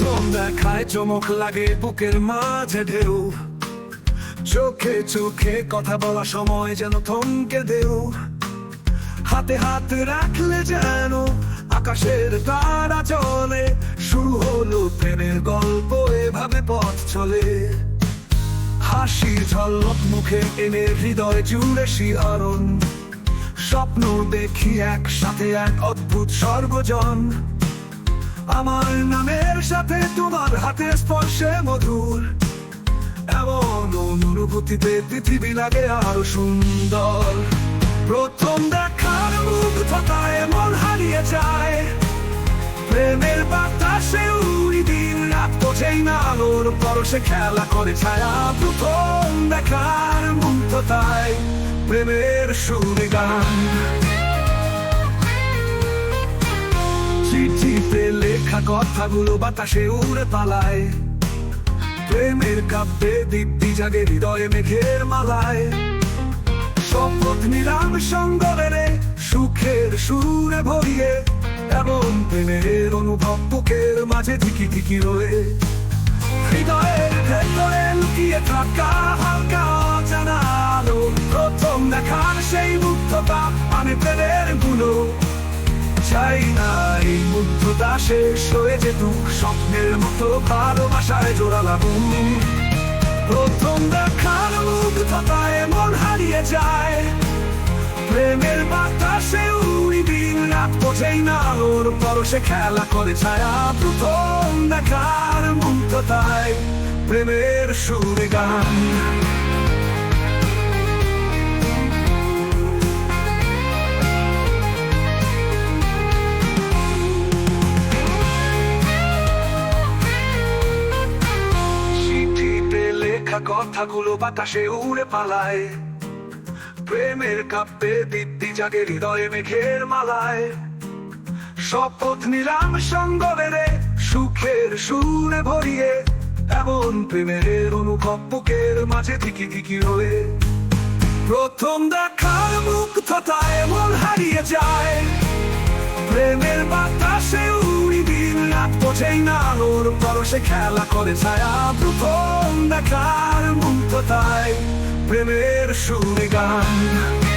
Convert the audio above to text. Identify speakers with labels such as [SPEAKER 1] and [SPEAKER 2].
[SPEAKER 1] দেখায় চমক লাগে বুকের মাঝে ঢেউ। চোখে চোখে কথা বলা সময় যেন থমকে দেও হাতে হাত রাখলে যেন আকাশের তারা চলে। শুরু হলো প্রেমের গল্প, এভাবে পথ চলে। হাসির ঝলক মুখে এনে হৃদয় জুড়ে শিহরণ স্বপ্ন দেখি একসাথে এক অদ্ভুত সর্বজন। আমার নামের সাথে তোমার হাতের স্পর্শে মধুর। এমন অনুভূতিতে পৃথিবী লাগে আরও সুন্দর। প্রথম দেখার মুগ্ধতা এমন হারিয়ে যায়। প্রেমের বাতাসে উড়ি দিন রাত বোঝেই না আলোর পরশে খেলা করে ছায়া। প্রথম দেখার মুগ্ধতায় প্রেমের সুরে গান। চিঠিতে লেখা কথাগুলো বাতাসে উড়ে পালায়। প্রেমের কাব্যে দীপ্তি জাগে হৃদয়ে মেঘের মালায়। শপথ নিলাম সুখের সুরে ভরিয়ে। এমন প্রেমের অনুভব বুকের মাঝে ধিকি ধিকি রয়ে। হৃদয়ের ভেতরে লুকিয়ে থাকা হালকা অজানা আলো প্রথম দেখার সেই মুগ্ধতা আমি প্রেমের যেতুক, স্বপ্নের মতো ভালোবাসায় জোড়ালাম প্রথম দেখার মুগ্ধতা এমন হারিয়ে যায়। প্রেমের বাতাসে উড়ি দিন রাত বোঝেই না ওর পরশে খেলা করে ছায়া। প্রথম দেখার মুগ্ধতায় প্রেমের সুরে গান। কথাগুলো বাতাসে উড়ে পালায়। প্রেমের কাব্যে দীপ্তি জাগে হৃদয়ে মেঘের মালায়। শপথ নিলাম সঙ্গ বেড়ে সুখের সুরে ভরিয়ে। এমন প্রেমের অনুভব বুকের মাঝে থিকি থিকি হয়ে প্রথম দেখার মুগ্ধতা এমন হারিয়ে যায়। রাত বোঝেই না আলোর পরশে খেলা করে ছায়া প্রথম দেখার মুগ্ধতায় প্রেমের সুরে গান